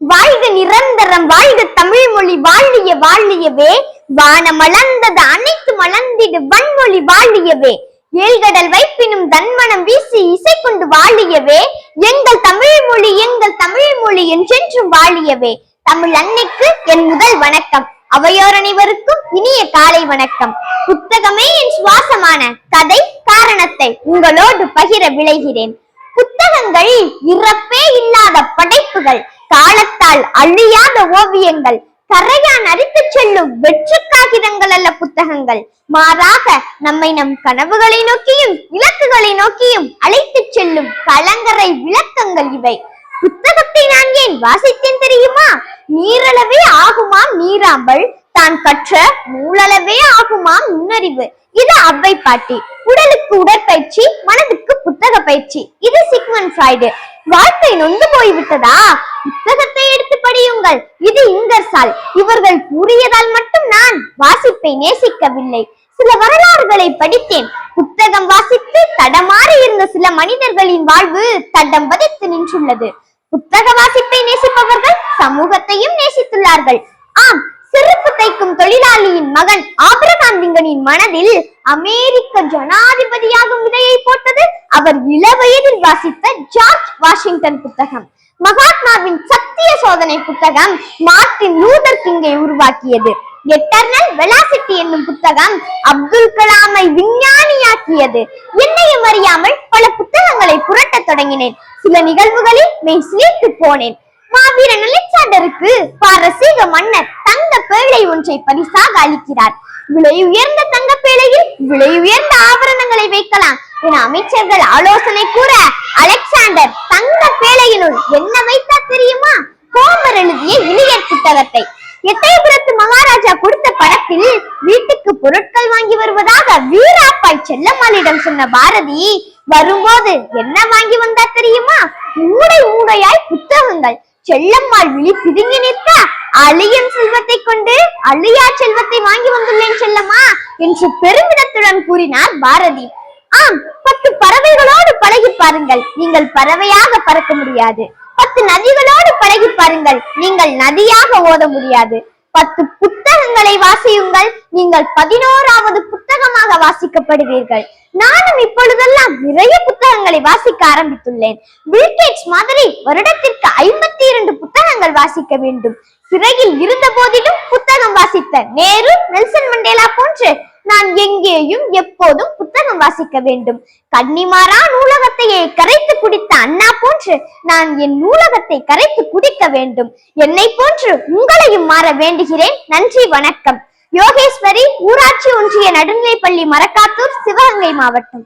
வாழ்க நிரந்தரம் வாழ்க தமிழ் மொழி வாழிய வாழியவே வான மலர்ந்தது அனைத்து மலர்ந்திடு வன்மொழி வாழியவே ஏழ்கடல் வைப்பினும் தன்மனம் வீசி இசை கொண்டு வாழியவே எங்கள் தமிழ் மொழி எங்கள் தமிழ் மொழி என்றென்றும் வாழியவே தமிழ் அன்னைக்கு என் முதல் வணக்கம். அவையோர் அனைவருக்கும் இனிய காலை வணக்கம். புத்தகமே என் சுவாசமான கதை காரணத்தை உங்களோடு பகிர விளைகிறேன். புத்தகங்கள் இறப்பே இல்லாத படைப்புகள். காலத்தால் அழியாத ஓவியங்கள். கரையான் அரித்து செல்லும் வெற்று காகிதங்கள் அல்ல புத்தகங்கள். மாறாக நம்மை நம் கனவுகளை நோக்கியும் இலக்குகளை நோக்கியும் அழைத்து செல்லும் கலங்கரை விளக்கங்கள் இவை. புத்தகத்தை நான் ஏன் வாசித்தேன் தெரியுமா? நீரளவே ஆகுமாம் நீராம்பல் தான் கற்ற நூலளவே ஆகுமாம் நுண்ணறிவு. இது அவ்வை பாட்டி. உடலுக்கு உடற்பயிற்சி மனதுக்கு புத்தக பயிற்சி. இது சிக்மன் ஃப்ரைடு வாழ்க்கை நொந்து போய்விட்டதா? புத்தகத்தை எடுத்து படியுங்கள். இது இங்கர்சால் இவர்கள் கூறியதால் மட்டும் நான் வாசிப்பை நேசிக்கவில்லை. சில வரலாறுகளை படித்தேன். புத்தகம் வாசித்து தடமாறி இருந்த சில மனிதர்களின் வாழ்வு தடம் பதித்து நின்றுள்ளது. புத்தக வாசிப்பை நேசிப்பவர்கள் சமூகத்தையும் நேசித்துள்ளார்கள். ஆம் செருப்பு தொழிலாளியின் மகன் ஆபிரகாம் லிங்கனின் மனதில் அமெரிக்க ஜனாதிபதியாகும் விதையை போட்டது அவர் இளவயதில் வாசித்த ஜார்ஜ் வாஷிங்டன் புத்தகம். மகாத்மாவின் சத்திய சோதனை புத்தகம் மார்டின் லூதர் கிங்கை உருவாக்கியது. எட்டர்னல் வெலாசிட்டி என்னும் புத்தகம் அப்துல் கலாமை விஞ்ஞானியாக்கியது. என்னையும் அறியாமல் பல புத்தகங்களை புரட்டத் தொடங்கினேன். சில நிகழ்வுகளில் மெய் சிலிர்த்து போனேன். மாவீரன் அலெக்சாண்டருக்கு பாரசீக மன்னர் பேழை ஒன்றை பரிசாக அளிக்கிறார். விலை உயர்ந்த தங்க பேழையில் விலை உயர்ந்த ஆபரணங்களை வைக்கலாம் என அமைச்சர்கள் ஆலோசனை கூற அலெக்சாண்டர் தங்க பேழையினுள் என்ன வைத்தா தெரியுமா? கோமர் எழுதிய இளையர் புத்தகத்தை. எட்டயபுரத்து மகாராஜா கொடுத்த படத்தில் வீட்டுக்கு பொருட்கள் வாங்கி வருவதாக வீராப்பாய் செல்லம்மாளிடம் சொன்ன பாரதி வரும்போது என்ன வாங்கி வந்தா தெரியுமா? மூடை மூடையாய் புத்தகங்கள். செல்லம்மாள் விழி பிதுங்கி நிற்க அழியும் செல்வத்தை கொண்டு அழியா செல்வத்தை வாங்கி வந்துள்ளேன் செல்லம்மா என்று பெருமிதத்துடன் கூறினார் பாரதி. ஆம் பத்து பறவைகளோடு பழகி பாருங்கள். நீங்கள் பறவையாக பறக்க முடியாது. பத்து நதிகளோடு பழகி பாருங்கள். நீங்கள் நதியாக ஓத முடியாது. பத்து புத்தகங்களை வாசியுங்கள். நீங்கள் பதினோராவது புத்தகமாக வாசிக்கப்படுவீர்கள். நானும் இப்பொழுதெல்லாம் நிறைய புத்தகங்களை வாசிக்க ஆரம்பித்துள்ளேன். பில்கேட்ஸ் மாதிரி வருடத்திற்கு ஐம்பத்தி இரண்டு புத்தகங்கள் வாசிக்க வேண்டும். சிறையில் இருந்த போதிலும் புத்தகம் வாசித்த நேரு நெல்சன் மண்டேலா போன்று நான் எங்கேயும் எப்போதும் புத்தகம் வாசிக்க வேண்டும். கன்னிமாரா நூலகத்தையே கரைத்து குடித்த அண்ணா போன்று நான் என் நூலகத்தை கரைத்து குடிக்க வேண்டும். என்னை போன்று உங்களையும் மாற வேண்டுகிறேன். நன்றி வணக்கம். யோகேஸ்வரி ஊராட்சி ஒன்றிய நடுநிலைப்பள்ளி மரக்காத்தூர் சிவகங்கை மாவட்டம்.